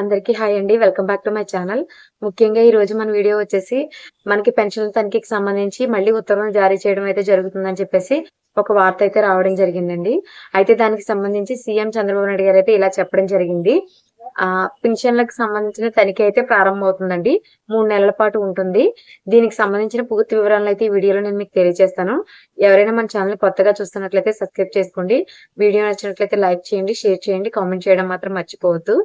అందరికీ హాయ్ అండి. Welcome back to my channel. ముఖ్యంగా ఈ రోజు మన వీడియో వచ్చేసి మనకి పెన్షన్ తనిఖీకి సంబంధించి మళ్ళీ ఉత్తర్వులు జారీ చేయడం అయితే జరుగుతుందని చెప్పేసి ఒక వార్త అయితే రావడం జరిగిందండి. అయితే దానికి సంబంధించి సీఎం చంద్రబాబు నాయుడు గారు అయితే ఇలా చెప్పడం జరిగింది. ఆ పెన్షన్లకు సంబంధించిన తనిఖీ అయితే ప్రారంభమవుతుందండి. మూడు నెలల పాటు ఉంటుంది. దీనికి సంబంధించిన పూర్తి వివరాలను అయితే ఈ వీడియోలో నేను మీకు తెలియజేస్తాను. ఎవరైనా మన ఛానల్ కొత్తగా చూస్తున్నట్లయితే సబ్స్క్రైబ్ చేసుకోండి. వీడియో నచ్చినట్లయితే లైక్ చేయండి షేర్ చేయండి కామెంట్ చేయడం మాత్రం మర్చిపోవద్దు.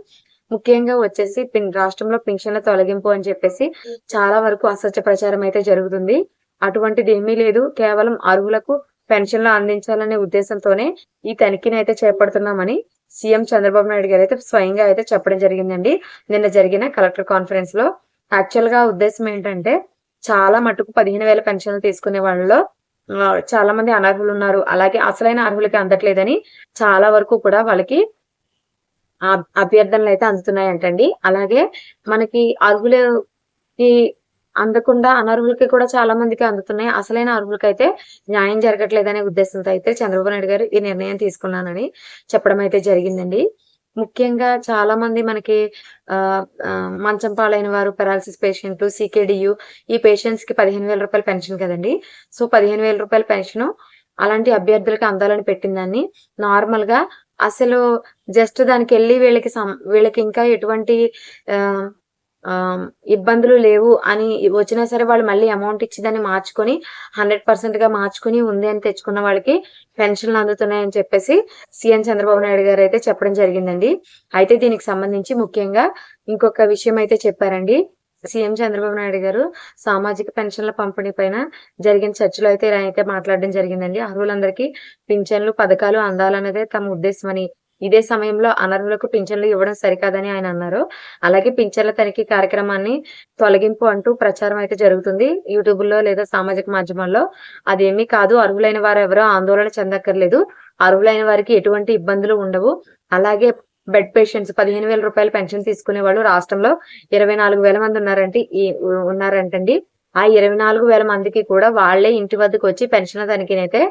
ముఖ్యంగా వచ్చేసి పిన్ రాష్ట్రంలో పింఛన్ల తొలగింపు అని చెప్పేసి చాలా వరకు అసత్య ప్రచారం అయితే జరుగుతుంది. అటువంటిది ఏమీ లేదు. కేవలం అర్హులకు పెన్షన్లు అందించాలనే ఉద్దేశంతోనే ఈ తనిఖీని అయితే చేపడుతున్నామని సీఎం చంద్రబాబు నాయుడు గారు అయితే స్వయంగా అయితే చెప్పడం జరిగిందండి. నిన్న జరిగిన కలెక్టర్ కాన్ఫరెన్స్లో యాక్చువల్గా ఉద్దేశం ఏంటంటే చాలా మటుకు పదిహేను వేల పెన్షన్లు తీసుకునే వాళ్ళలో చాలా మంది అనర్హులు ఉన్నారు. అలాగే అసలైన అర్హులకి అందట్లేదని చాలా వరకు కూడా వాళ్ళకి అభ్యర్థనలు అయితే అందుతున్నాయంటండి. అలాగే మనకి అర్హులకి అందకుండా అనర్హులకి కూడా చాలా మందికి అందుతున్నాయి. అసలైన అర్హులకి అయితే న్యాయం జరగట్లేదనే ఉద్దేశంతో అయితే చంద్రబాబు నాయుడు గారు ఈ నిర్ణయం తీసుకున్నానని చెప్పడం అయితే జరిగిందండి. ముఖ్యంగా చాలా మంది మనకి ఆ మంచం పాలైన వారు పెరాలసిస్ పేషెంట్లు సికేడియు ఈ పేషెంట్స్కి పదిహేను వేల రూపాయల పెన్షన్ కదండి. సో పదిహేను వేల రూపాయల పెన్షన్ అలాంటి అభ్యర్థులకు అందాలని పెట్టిందని నార్మల్గా అసలు జస్ట్ దానికి వెళ్ళి వీళ్ళకి సం- వీళ్ళకి ఇంకా ఎటువంటి ఇబ్బందులు లేవు అని వచ్చినా సరే వాళ్ళు మళ్ళీ అమౌంట్ ఇచ్చి దాన్ని మార్చుకొని హండ్రెడ్ పర్సెంట్గా మార్చుకుని ఉంది అని తెచ్చుకున్న వాళ్ళకి పెన్షన్లు అందుతున్నాయని చెప్పేసి సీఎం చంద్రబాబు నాయుడు గారు అయితే చెప్పడం జరిగిందండి. అయితే దీనికి సంబంధించి ముఖ్యంగా ఇంకొక విషయం అయితే చెప్పారండి. సీఎం చంద్రబాబు నాయుడు గారు సామాజిక పెన్షన్ల పంపిణీ పైన జరిగిన చర్చలో అయితే ఇలా అయితే మాట్లాడడం జరిగిందండి. అర్హులందరికీ పింఛన్లు పథకాలు అందాలన్నదే తమ ఉద్దేశమని ఇదే సమయంలో అనర్హులకు పింఛన్లు ఇవ్వడం సరికాదని ఆయన అన్నారు. అలాగే పింఛన్ల తనిఖీ కార్యక్రమాన్ని తొలగింపు అంటూ ప్రచారం అయితే జరుగుతుంది. యూట్యూబ్లో లేదా సామాజిక మాధ్యమాల్లో అదేమీ కాదు. అర్హులైన వారు ఎవరో ఆందోళన చెందక్కర్లేదు. అర్హులైన వారికి ఎటువంటి ఇబ్బందులు ఉండవు. అలాగే బెడ్ పేషెంట్స్ పదిహేను వేల రూపాయలు పెన్షన్ తీసుకునే వాళ్ళు రాష్ట్రంలో ఇరవై నాలుగు వేల మంది ఉన్నారంటే ఈ ఉన్నారంటండి. ఆ ఇరవై నాలుగు వేల మందికి కూడా వాళ్ళే ఇంటి వద్దకు వచ్చి పెన్షన్ల తనిఖీని అయితే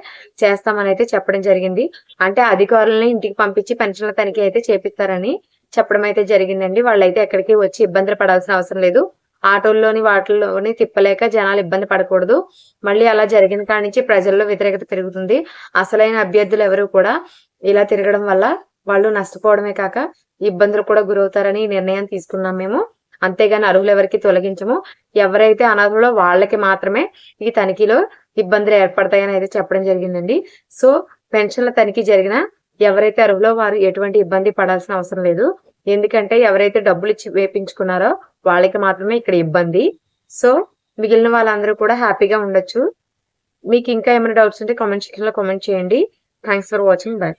చేస్తామని అయితే చెప్పడం జరిగింది. అంటే అధికారులని ఇంటికి పంపించి పెన్షన్ల తనిఖీ అయితే చేపిస్తారని చెప్పడం అయితే జరిగిందండి. వాళ్ళైతే ఎక్కడికి వచ్చి ఇబ్బందులు పడాల్సిన అవసరం లేదు. ఆటోల్లోని వాటిల్లోని తిప్పలేక జనాలు ఇబ్బంది పడకూడదు. మళ్ళీ అలా జరిగిన కాడి నుంచి ప్రజల్లో వ్యతిరేకత పెరుగుతుంది. అసలైన అభ్యర్థులు ఎవరు కూడా ఇలా తిరగడం వల్ల వాళ్ళు నష్టపోవడమే కాక ఇబ్బందులు కూడా గురవుతారని నిర్ణయం తీసుకున్నాం మేము. అంతేగాని అర్హులు ఎవరికి తొలగించము. ఎవరైతే అనర్హులో వాళ్ళకి మాత్రమే ఈ తనిఖీలో ఇబ్బందులు ఏర్పడతాయని అయితే చెప్పడం జరిగిందండి. సో పెన్షన్ల తనిఖీ జరిగిన ఎవరైతే అర్హులో వారు ఎటువంటి ఇబ్బంది పడాల్సిన అవసరం లేదు. ఎందుకంటే ఎవరైతే డబ్బులు ఇచ్చి వేపించుకున్నారో వాళ్ళకి మాత్రమే ఇక్కడ ఇబ్బంది. సో మిగిలిన వాళ్ళందరూ కూడా హ్యాపీగా ఉండొచ్చు. మీకు ఇంకా ఏమైనా డౌట్స్ ఉంటే కామెంట్ సెక్షన్లో కామెంట్ చేయండి. Thanks for watching. బై